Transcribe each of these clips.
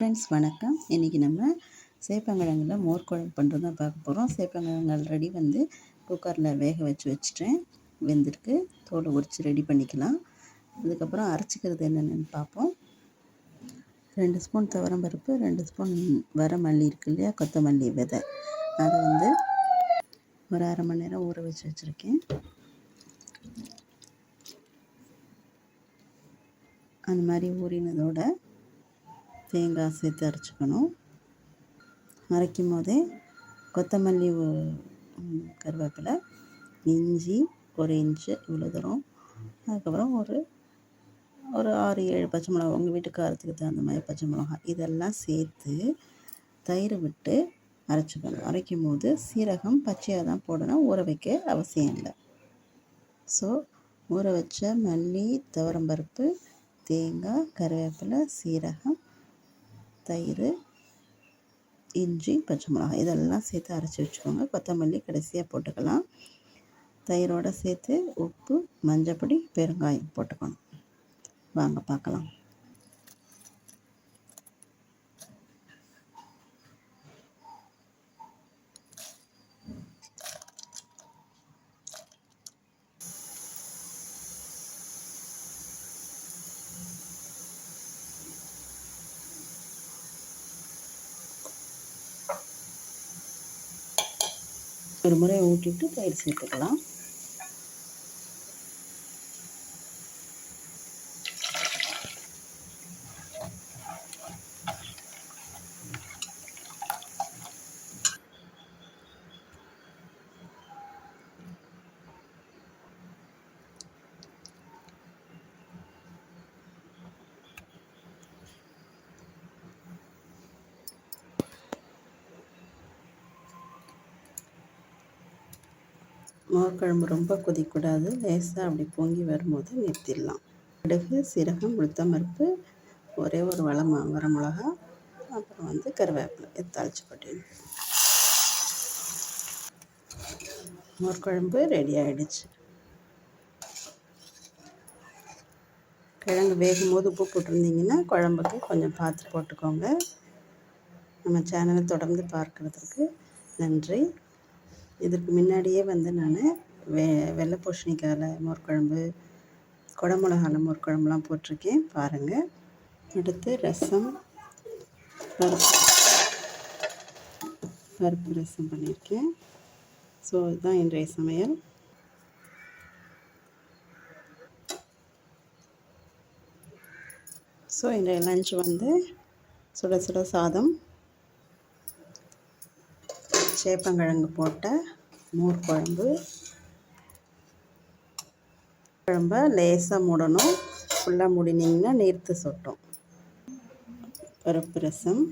Friends வணக்கம். இன்றைக்கி நம்ம சேப்பங்கிழங்கில் மோர் குழம்பு பண்ணுறது தான் பார்க்க போகிறோம் சேப்பங்கிழங்கு ஆல்ரெடி வந்து குக்கரில் வேக வச்சு வச்சுட்டேன். வெந்திருக்கு. தோலை உரித்து ரெடி பண்ணிக்கலாம். அதுக்கப்புறம் அரைச்சிக்கிறது என்னென்னு பார்ப்போம். ரெண்டு ஸ்பூன் துவரம் பருப்பு ரெண்டு ஸ்பூன் வர மல்லி இருக்கு இல்லையா? கொத்தமல்லி விதை. அதை வந்து ஒரு அரை மணி நேரம் ஊற வச்சு வச்சுருக்கேன். அந்த மாதிரி ஊறினதோட தேங்காய் சேர்த்து அரைச்சிக்கணும். அரைக்கும் போதே கொத்தமல்லி கருவேப்பிலை இஞ்சி ஒரு இன்ச்சு இவ்வளோ தூரம் அதுக்கப்புறம் ஒரு ஒரு ஆறு ஏழு பச்சை மிளகா உங்கள் வீட்டு காரத்துக்கு தகுந்த மாதிரி பச்சை மிளகா. இதெல்லாம் சேர்த்து தயிர் விட்டு அரைச்சிக்கணும். அரைக்கும் போது சீரகம் பச்சையாக தான் போடணும். ஊற வைக்க அவசியம் இல்லை. ஸோ ஊற வச்ச மல்லி துவரம்பருப்பு தேங்காய் கருவேப்பிலை சீரகம் தயிர் இஞ்சி பச்சை மிளகாய் இதெல்லாம் சேர்த்து அரைச்சி வச்சுக்கோங்க. கொத்தமல்லி கடைசியாக போட்டுக்கலாம். தயிரோடு சேர்த்து உப்பு மஞ்சப்பொடி பெருங்காயம் போட்டுக்கணும். வாங்க பார்க்கலாம். ஒரு முறை ஊட்டிட்டு பயிர் சேர்த்துக்கலாம் மோர்க்குழம்பு ரொம்ப கொதிக்கூடாது. லேசாக அப்படி பொங்கி வரும்போது நிறுத்திடலாம். கடுகு சீரகம் உளுத்தம்பருப்பு ஒரே ஒரு வளம் வர மிளகா அப்புறம் வந்து கருவேப்பிலை. இது தாளிச்சு போட்டிடணும். மோர்க்குழம்பு ரெடி ஆகிடுச்சு கிழங்கு வேகும் போது உப்பு போட்டிருந்தீங்கன்னா குழம்புக்கு கொஞ்சம் பார்த்து போட்டுக்கோங்க. நம்ம சேனலை தொடர்ந்து பார்க்குறதுக்கு நன்றி. இதற்கு முன்னாடியே வந்து நான் வெ வெள்ளை பூசணிக்காயில் மோர்க்குழம்பு குடமிளகால மோர்க்குழம்புலாம் போட்டிருக்கேன். பாருங்கள் அடுத்து ரசம் பருப்பு. பருப்பு ரசம் பண்ணியிருக்கேன். ஸோ இதுதான் இன்றைய சமையல். ஸோ இன்றைய லஞ்ச் வந்து சுட சுட சாதம். சேப்பங்கிழங்கு போட்ட மோர் குழம்பு குழம்ப லேசாக மூடணும். ஃபுல்லாக மூடினீங்கன்னா நீர்த்து சொட்டும். பருப்பு ரசம்.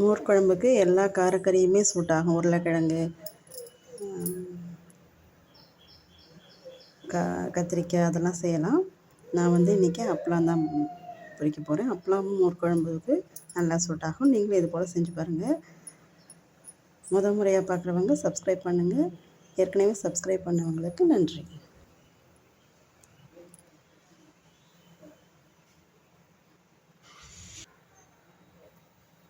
மோர் குழம்புக்கு எல்லா காரக்கறியுமே சூட் ஆகும் உருளைக்கிழங்கு கத்திரிக்காய் அதெல்லாம் செய்யலாம். நான் வந்து இன்றைக்கி அப்பளம் தான் பொறிக்க போகிறேன் அப்பளமும் ஒரு குழம்புக்கு நல்லா சூட் ஆகும். நீங்களும் இது போல் செஞ்சு பாருங்கள் முத முறையாக பார்க்குறவங்க சப்ஸ்கிரைப் பண்ணுங்கள் ஏற்கனவே சப்ஸ்கிரைப் பண்ணவங்களுக்கு நன்றி.